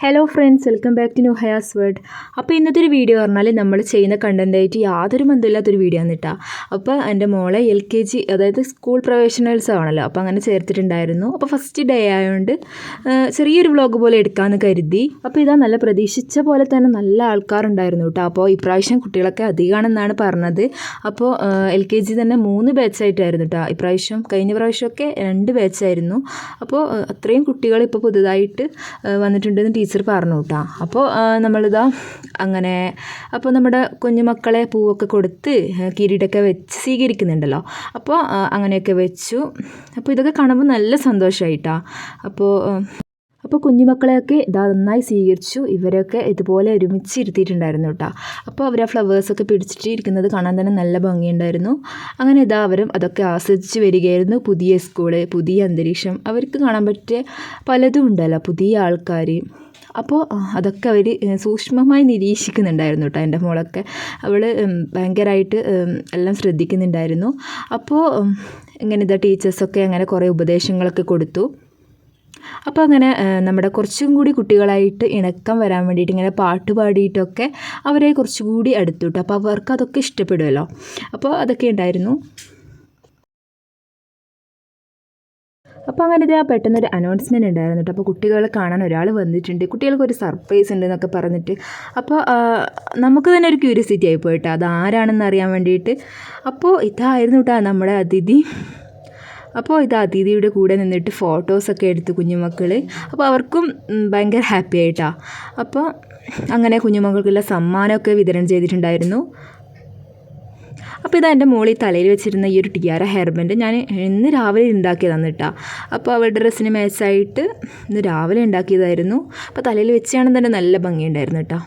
Hello friends welcome back to new Hayas word അപ്പോൾ ഇന്നത്തെ ഒരു വീഡിയോ പറഞ്ഞാൽ നമ്മൾ ചെയ്യുന്ന കണ്ടന്റായിട്ട് യാതൊരു ബന്ധമില്ലാത്തൊരു വീഡിയോ ആണ് കേട്ടോ അപ്പോൾ എന്റെ മോളെ എൽ കെ ജി അതായത് സ്കൂൾ പ്രവേശനോത്സവമാണല്ലോ അപ്പോൾ അങ്ങനെ ചേർത്തിട്ടുണ്ടായിരുന്നു. അപ്പോൾ ഫസ്റ്റ് ഡേ ആയതുകൊണ്ട് ചെറിയൊരു വ്ളോഗ് പോലെ എടുക്കാമെന്ന് കരുതി. അപ്പോൾ ഇതാ നല്ല പ്രതീക്ഷിച്ച പോലെ തന്നെ നല്ല ആൾക്കാരുണ്ടായിരുന്നു കേട്ടോ അപ്പോൾ ഇപ്രാവശ്യം കുട്ടികളൊക്കെ അധികമാണെന്നാണ് പറഞ്ഞത്. അപ്പോൾ എൽ കെ ജി തന്നെ മൂന്ന് ബാച്ചായിട്ടായിരുന്നു കേട്ടോ ഇപ്രാവശ്യം കഴിഞ്ഞ പ്രാവശ്യമൊക്കെ രണ്ട് ബാച്ചായിരുന്നു അപ്പോൾ അത്രയും കുട്ടികൾ ഇപ്പോൾ പുതുതായിട്ട് വന്നിട്ടുണ്ടെന്ന് ടീച്ചർ പറഞ്ഞു കേട്ടോ അപ്പോൾ നമ്മളിതാ അങ്ങനെ അപ്പോൾ നമ്മുടെ കുഞ്ഞുമക്കളെ പൂവൊക്കെ കൊടുത്ത് കിരീടമൊക്കെ വെച്ച് സ്വീകരിക്കുന്നുണ്ടല്ലോ. അപ്പോൾ അങ്ങനെയൊക്കെ വെച്ചു. അപ്പോൾ ഇതൊക്കെ കാണുമ്പോൾ നല്ല സന്തോഷമായിട്ടാ അപ്പോൾ അപ്പോൾ കുഞ്ഞുമക്കളെയൊക്കെ ഇതാ നന്നായി സ്വീകരിച്ചു. ഇവരൊക്കെ ഇതുപോലെ ഒരുമിച്ച് ഇരുത്തിയിട്ടുണ്ടായിരുന്നു കേട്ടോ അപ്പോൾ അവർ ആ ഫ്ലവേഴ്സൊക്കെ പിടിച്ചിട്ട് ഇരിക്കുന്നത് കാണാൻ തന്നെ നല്ല ഭംഗിയുണ്ടായിരുന്നു. അങ്ങനെ ഇതാ അവരും അതൊക്കെ ആസ്വദിച്ച് വരികയായിരുന്നു. പുതിയ സ്കൂൾ പുതിയ അന്തരീക്ഷം. അവർക്ക് കാണാൻ പറ്റിയ പലതും ഉണ്ടല്ലോ പുതിയ ആൾക്കാർ അപ്പോൾ അതൊക്കെ അവർ സൂക്ഷ്മമായി നിരീക്ഷിക്കുന്നുണ്ടായിരുന്നു കേട്ടോ എന്റെ മോളൊക്കെ. അവൾ ഭയങ്കരമായിട്ട് എല്ലാം ശ്രദ്ധിക്കുന്നുണ്ടായിരുന്നു. അപ്പോൾ ഇങ്ങനെ ഇതാ ടീച്ചേഴ്സൊക്കെ അങ്ങനെ കുറേ ഉപദേശങ്ങളൊക്കെ കൊടുത്തു. അപ്പോൾ അങ്ങനെ നമ്മുടെ കുറച്ചും കൂടി കുട്ടികളായിട്ട് ഇണക്കം വരാൻ വേണ്ടിയിട്ട് ഇങ്ങനെ പാട്ട് പാടിയിട്ടൊക്കെ അവരെ കുറച്ചുകൂടി അടുത്തു കേട്ടോ അപ്പോൾ അവർക്ക് അതൊക്കെ ഇഷ്ടപ്പെടുമല്ലോ അപ്പോൾ അതൊക്കെ ഉണ്ടായിരുന്നു. അപ്പോൾ അങ്ങനെ ഇതാ പെട്ടെന്നൊരു അനൗൺസ്മെന്റ് ഉണ്ടായിരുന്നു കേട്ടോ അപ്പോൾ കുട്ടികളെ കാണാൻ ഒരാൾ വന്നിട്ടുണ്ട്. കുട്ടികൾക്ക് ഒരു സർപ്രൈസ് ഉണ്ട് എന്നൊക്കെ പറഞ്ഞിട്ട്. അപ്പോൾ നമുക്ക് തന്നെ ഒരു ക്യൂരിയോസിറ്റി ആയി പോയിട്ടോ അത് ആരാണെന്ന് അറിയാൻ വേണ്ടിയിട്ട്. അപ്പോൾ ഇതായിരുന്നു കേട്ടോ നമ്മുടെ അതിഥി. അപ്പോൾ ഇത് അതിഥിയുടെ കൂടെ നിന്നിട്ട് ഫോട്ടോസൊക്കെ എടുത്ത് കുഞ്ഞുമക്കൾ അപ്പോൾ അവർക്കും ഭയങ്കര ഹാപ്പി ആയിട്ടാണ് അപ്പോൾ അങ്ങനെ കുഞ്ഞുമക്കൾക്കുള്ള സമ്മാനമൊക്കെ വിതരണം ചെയ്തിട്ടുണ്ടായിരുന്നു. അപ്പോൾ ഇതാ എന്റെ മോളിൽ തലയിൽ വെച്ചിരുന്ന ഈ ഒരു ടിയാര ഹെയർബൻഡ് ഞാൻ ഇന്ന് രാവിലെ ഉണ്ടാക്കിയതാണ് കേട്ടോ അപ്പോൾ അവളുടെ ഡ്രസ്സിന് മാച്ചായിട്ട് ഇന്ന് രാവിലെ ഉണ്ടാക്കിയതായിരുന്നു അപ്പോൾ തലയിൽ വെച്ചാണ് തന്നെ നല്ല ഭംഗിയുണ്ടായിരുന്നു കേട്ടോ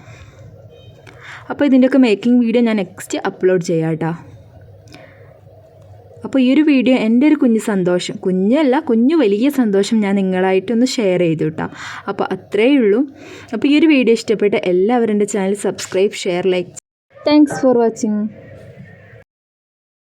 അപ്പോൾ ഇതിന്റെയൊക്കെ മേക്കിംഗ് വീഡിയോ ഞാൻ നെക്സ്റ്റ് അപ്ലോഡ് ചെയ്യാം കേട്ടോ അപ്പോൾ ഈ ഒരു വീഡിയോ എന്റെ ഒരു കുഞ്ഞു സന്തോഷം കുഞ്ഞല്ല കുഞ്ഞു വലിയ സന്തോഷം ഞാൻ നിങ്ങളായിട്ടൊന്ന് ഷെയർ ചെയ്തു കേട്ടോ അപ്പോൾ അത്രയേ ഉള്ളൂ. അപ്പോൾ ഈ ഒരു വീഡിയോ ഇഷ്ടപ്പെട്ട എല്ലാവരും എന്റെ channel subscribe share like thanks for watching